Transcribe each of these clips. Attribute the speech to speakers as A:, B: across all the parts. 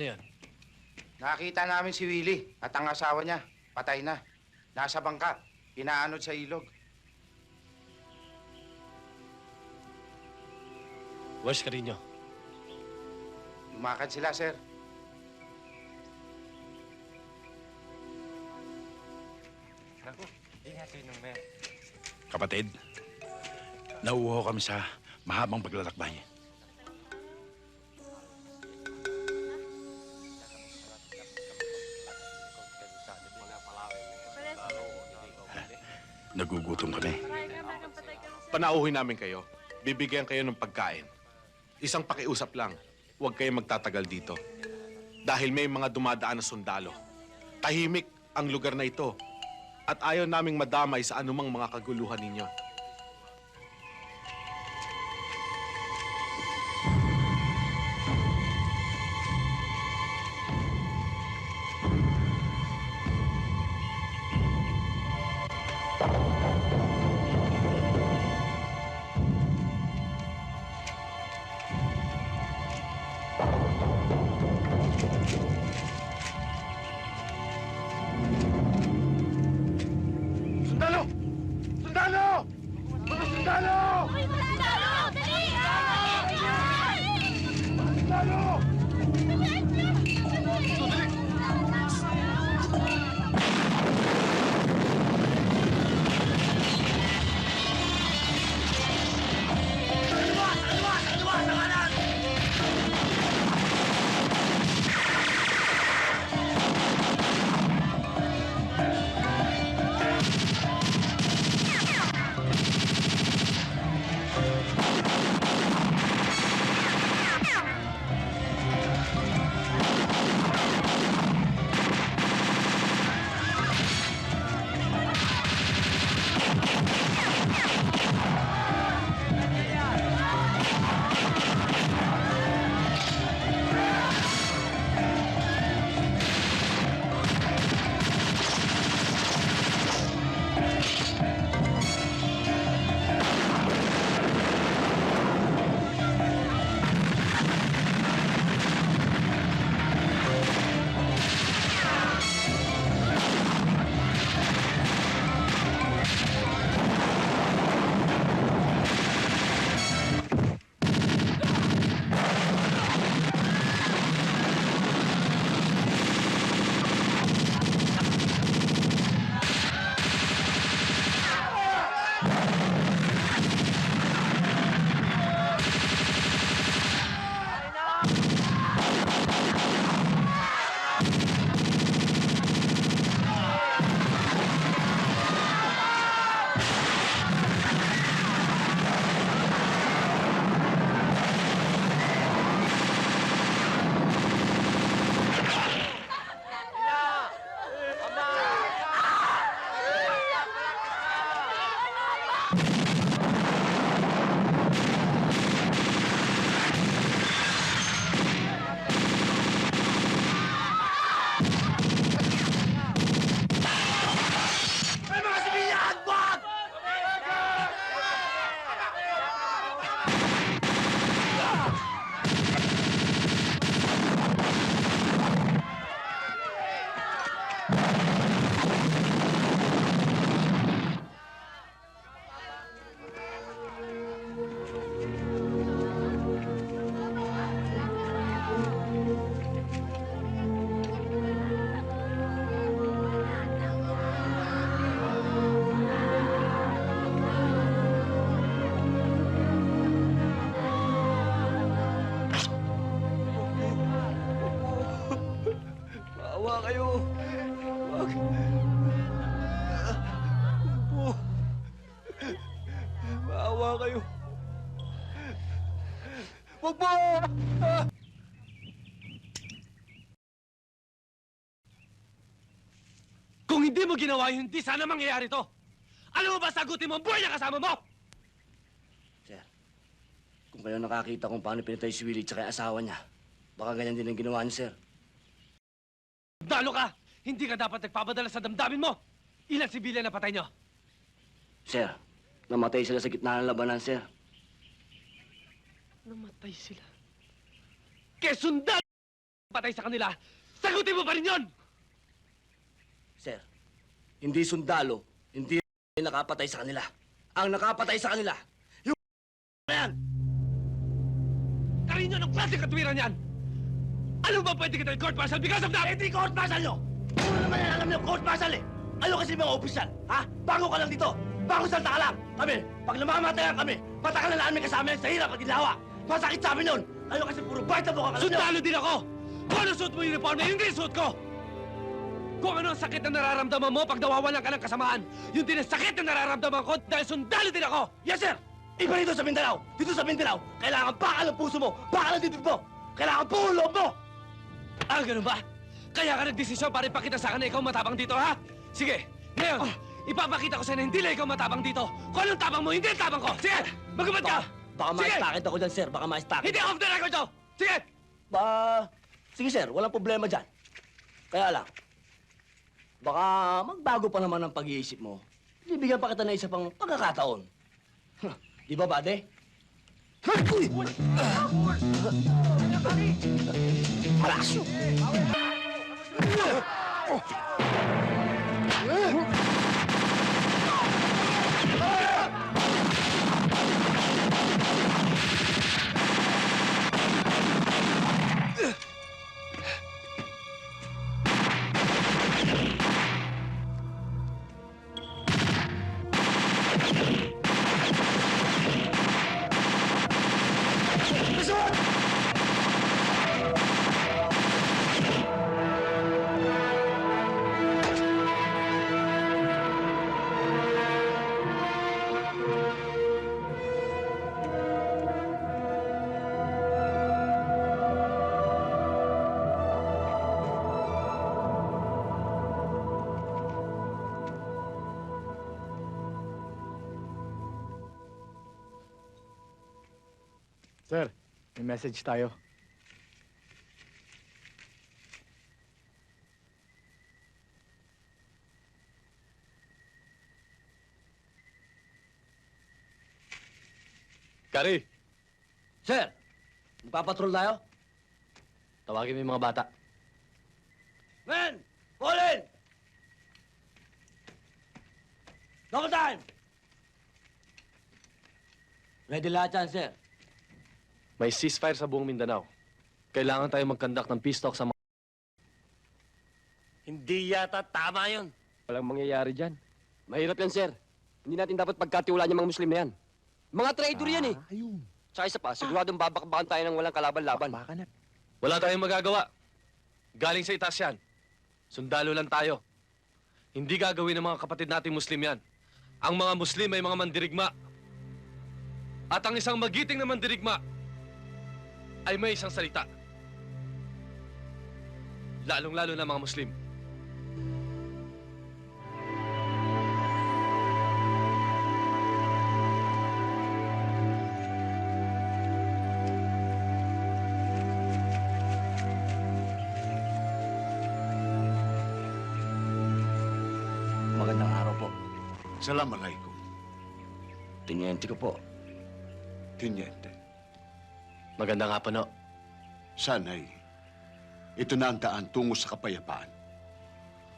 A: Ano yan?
B: nakita namin si Willie at ang asawa niya. Patay na. Nasa bangka. Inaanod sa ilog.
A: Where's Carino?
B: Lumakad sila, sir.
C: Kapatid, nauuho kami sa mahabang paglalakbay. Nagugutom kami.
D: Panauhin namin kayo. Bibigyan kayo ng pagkain. Isang pakiusap lang. Huwag kayo magtatagal dito. Dahil may mga dumadaan na sundalo. Tahimik ang lugar na ito. At ayaw naming madamay sa anumang mga kaguluhan ninyo.
E: 何? Wag po!
A: Kung hindi mo ginawa yun, hindi sana mangyayari to. Alam mo ba sagutin mo ang buhay na kasama mo?
E: Sir, kung kayo nakakita kung paano pinatay si Willie tsaka yung asawa niya, baka ganyan din ang ginawa niyo, sir.
A: Dalo ka! Hindi ka dapat nagpapadala sa damdamin mo! Ilan sibilyan na patay nyo?
E: Sir, namatay sila sa gitna ng labanan, sir.
A: Namatay sila. Kesundan! patay sa kanila, sagutin mo pa rin yun!
E: Sir, hindi sundalo, hindi nakapatay sa kanila. Ang nakapatay sa kanila, yung na yan!
A: Karin yun ang klase katwiran yan! Ano ba pwede kita court martial because of that?
E: Eh, di court martial nyo! Puro naman yan alam nyo, court martial eh! Ano kasi mga opisyal, ha? Bago ka lang dito! Bago salta ka lang! Kami, pag namamatayan kami, patakalan na namin kasama yan sa hirap at ginhawa! Masakit sa amin nun! Ano kasi puro bite na buka ka
A: Sundalo din ako! Kung ano suot mo yung uniform na yun din suot ko! Kung ano ang sakit na nararamdaman mo pag nawawalan ka ng kasamaan, yun din ang sakit na nararamdaman ko dahil sundalo din ako!
E: Yes, sir! Iba rito sa Mindanao! Dito sa Mindanao, kailangan bakal ang puso mo! Bakal ang dibdib mo! Kailangan buo ang loob mo!
A: Ah, ganun ba? Kaya ka nagdesisyon para ipakita sa akin na ikaw matapang dito, ha? Sige, ngayon, ipapakita ko sa'yo na hindi lang ikaw matapang dito. Kung anong tapang mo, hindi ang tapang ko. Sige, magubad ka!
E: Baka
A: Sige!
E: ma-stakit ako dyan, sir. Baka ma-stakit.
A: Hindi off the record to! Sige!
E: Ba... Sige, sir. Walang problema dyan. Kaya lang, baka magbago pa naman ang pag-iisip mo. Bibigyan pa kita ng isa pang pagkakataon. Huh, Di ba, bade? Uy! Palasyo!
F: May message tayo.
A: Kari,
E: Sir, magpapatrol tayo?
A: tawagin mo yung mga bata.
E: Men! Fall in! Double time! Ready lahat yan, sir.
A: May ceasefire sa buong Mindanao. Kailangan tayo mag-conduct ng peace talk sa mga...
G: Hindi yata tama yun.
A: Walang mangyayari dyan.
G: Mahirap yan, sir. Hindi natin dapat pagkatiwalaan yung mga Muslim na yan. Mga traitor yan eh.
F: Ayun.
G: Tsaka isa pa, siguradong babakbakan tayo ng walang kalaban-laban.
F: Baka na.
A: Wala tayong magagawa. Galing sa itaas yan. Sundalo lang tayo. Hindi gagawin ng mga kapatid nating Muslim yan. Ang mga Muslim ay mga mandirigma. At ang isang magiting na mandirigma ay may isang salita. Lalong-lalo na mga Muslim.
E: Magandang araw po.
H: Assalamualaikum,
E: Tiniente ko po.
H: Tiniente.
A: Maganda nga po, no?
H: Sana'y ito na ang daan tungo sa kapayapaan.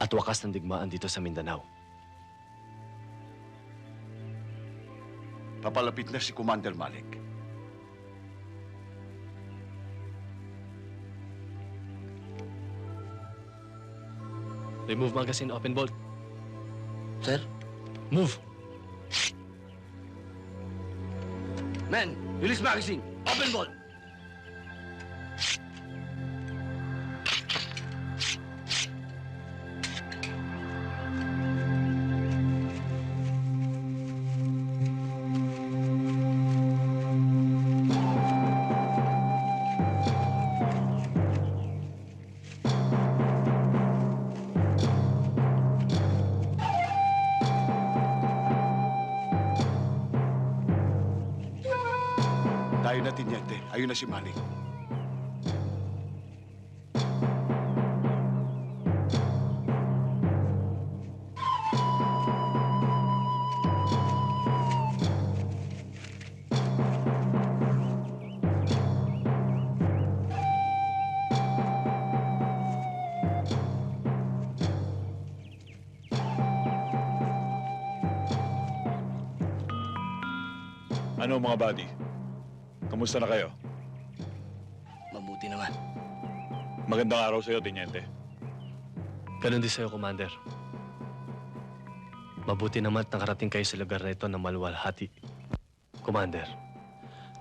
A: At wakas ng digmaan dito sa Mindanao.
H: Papalapit na si Commander Malik.
A: Remove magazine, open bolt.
E: Sir?
A: Move!
E: Men, release magazine. Open ball.
H: na, Tinyente. Ayun na si Manny.
F: Ano mga buddy? Kamusta na kayo?
E: Mabuti naman.
F: Magandang araw sa'yo, Tiniente.
A: Ganon din sa'yo, Commander. Mabuti naman at nakarating kayo sa lugar na ito na maluwalhati. Commander,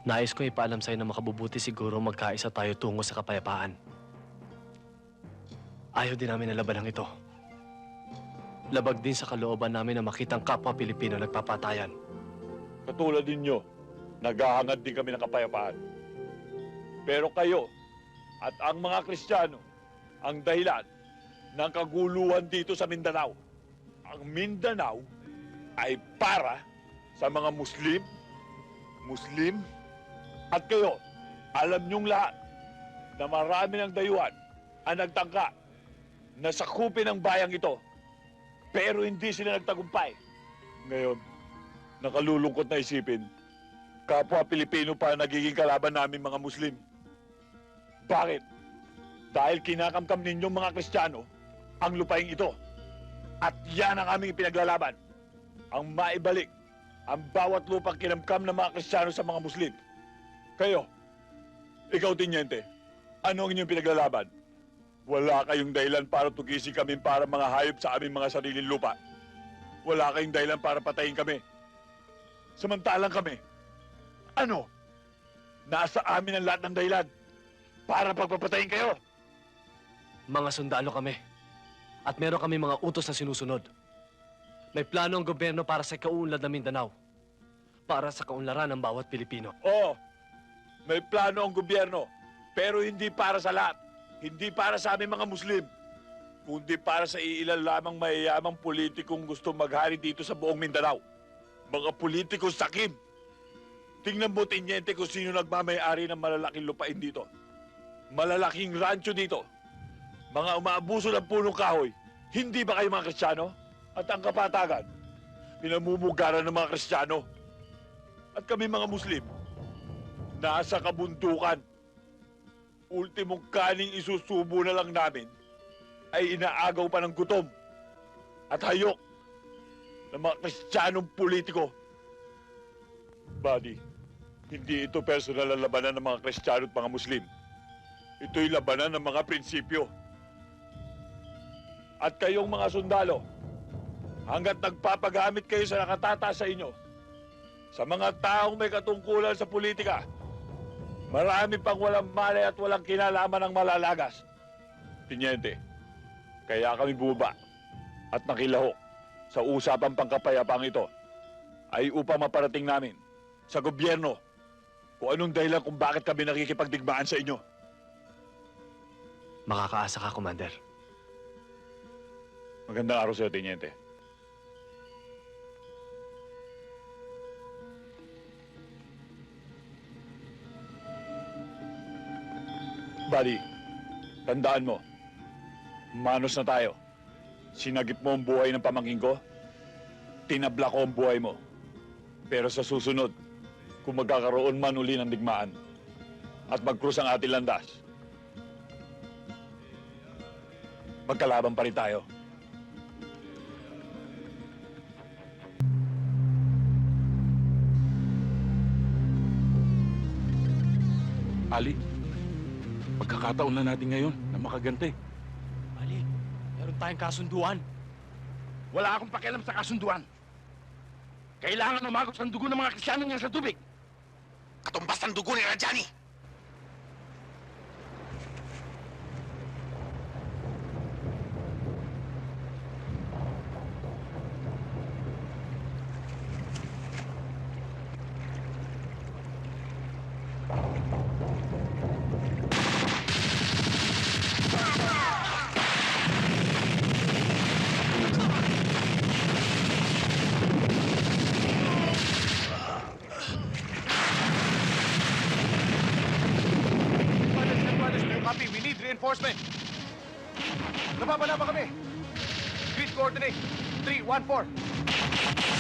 A: nais ko ipaalam sa'yo na makabubuti siguro magkaisa tayo tungo sa kapayapaan. Ayaw din namin na labanang ito. Labag din sa kalooban namin na makitang kapwa Pilipino nagpapatayan.
F: Katulad ninyo, naghahangad din kami ng kapayapaan. Pero kayo at ang mga Kristiyano ang dahilan ng kaguluhan dito sa Mindanao. Ang Mindanao ay para sa mga Muslim, Muslim, at kayo, alam niyong lahat na marami ng dayuhan ang nagtangka na sakupin ang bayang ito. Pero hindi sila nagtagumpay. Ngayon, nakalulungkot na isipin, kapwa Pilipino pa nagiging kalaban namin mga Muslim. Bakit? Dahil kinakamkam ninyong mga Kristiyano ang lupaing ito. At yan ang aming pinaglalaban. Ang maibalik ang bawat lupang kinamkam ng mga Kristiyano sa mga Muslim. Kayo, ikaw, Tinyente, ano ang inyong pinaglalaban? Wala kayong dahilan para tugisin kami para mga hayop sa aming mga sariling lupa. Wala kayong dahilan para patayin kami. Samantalang kami, ano? Nasa amin ang lahat ng dahilan para pagpapatayin kayo.
A: Mga sundalo kami. At meron kami mga utos na sinusunod. May plano ang gobyerno para sa kaunlad ng Mindanao. Para sa kaunlaran ng bawat Pilipino.
F: Oo, may plano ang gobyerno, pero hindi para sa lahat. Hindi para sa aming mga Muslim. Kundi para sa iilan lamang mayayamang politikong gusto maghari dito sa buong Mindanao. Mga politikong sakim. Tingnan mo, Tinyente, kung sino nagmamayari ng malalaking lupain dito. Malalaking rancho dito. Mga umaabuso ng punong kahoy. Hindi ba kayo mga Kristiyano? At ang kapatagan, pinamumugaran ng mga Kristiyano. At kami mga Muslim, nasa kabundukan. Ultimong kaning isusubo na lang namin ay inaagaw pa ng gutom at hayok ng mga kristyanong politiko. Buddy, hindi ito personal na labanan ng mga kristyano at mga Muslim. Ito'y labanan ng mga prinsipyo. At kayong mga sundalo, hanggat nagpapagamit kayo sa nakatata sa inyo, sa mga taong may katungkulan sa politika, marami pang walang malay at walang kinalaman ng malalagas. Tinyente, kaya kami bumaba at nakilahok sa usapang pangkapayapang ito ay upang maparating namin sa gobyerno kung anong dahilan kung bakit kami nakikipagdigmaan sa inyo.
A: Makakaasa ka, Commander.
F: Magandang araw sa iyo, Tinyente. Buddy, tandaan mo, manos na tayo. Sinagip mo ang buhay ng pamangking ko, tinabla ko ang buhay mo. Pero sa susunod, kung magkakaroon man uli ng digmaan at magkrus ang ating landas, magkalaban pa rin tayo. Ali, pagkakataon na natin ngayon na makaganti.
E: Ali, meron tayong kasunduan.
I: Wala akong pakialam sa kasunduan. Kailangan umagos ang dugo ng mga Kristiyano niya sa tubig. Katumbas ang dugo ni Rajani.
J: Copy, we need reinforcement. Nababala pa kami. Grid coordinate, 314.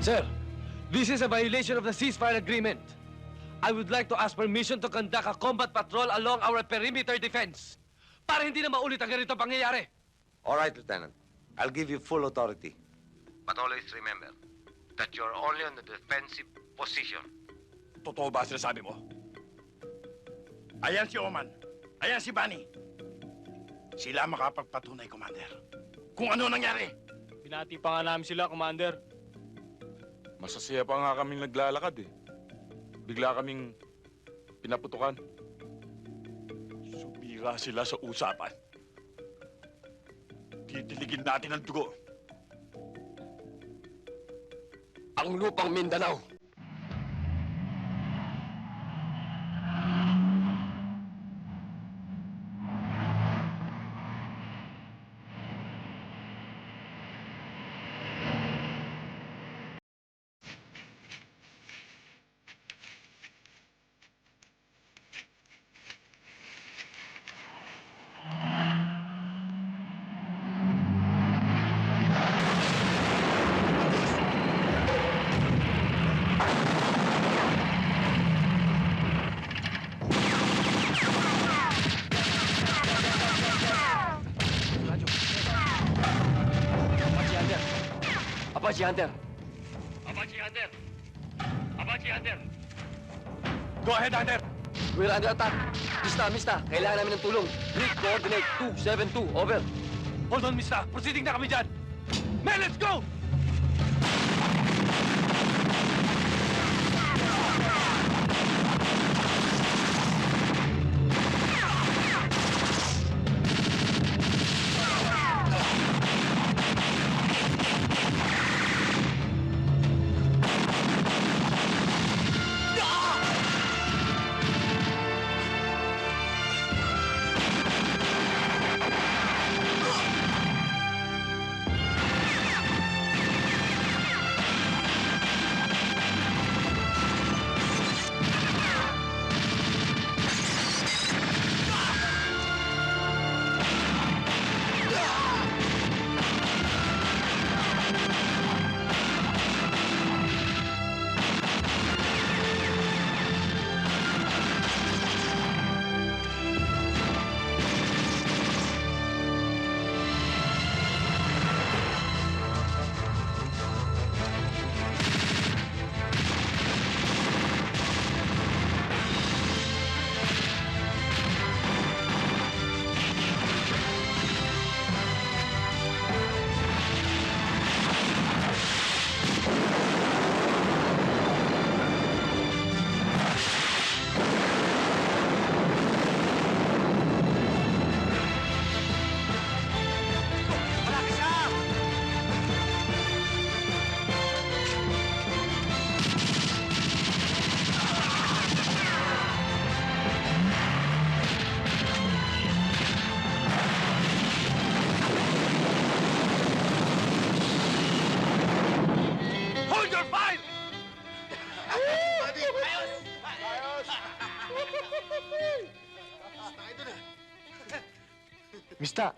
K: Sir, this is a violation of the ceasefire agreement. I would like to ask permission to conduct a combat patrol along our perimeter defense para hindi na maulit ang ganito pangyayari.
L: All right, Lieutenant. I'll give you full authority. But always remember that you're only on the defensive position.
F: Totoo ba sinasabi mo? Ayan si Oman. Ayan si Bani. Sila makapagpatunay, Commander. Kung ano nangyari.
J: Binati pa nga namin sila, Commander.
M: Masasaya pa nga kaming naglalakad eh. Bigla kaming pinaputukan.
F: Sumira sila sa usapan. Titiligin natin ang dugo.
G: Ang lupang Mindanao. Apache Hunter. Apache Hunter.
F: Go ahead, Hunter.
G: We're under attack. Mista, Mista, kailangan namin ng tulong. Grid coordinate 272, over.
K: Hold on, Mista. Proceeding na kami dyan. Men, let's go!
G: Mista,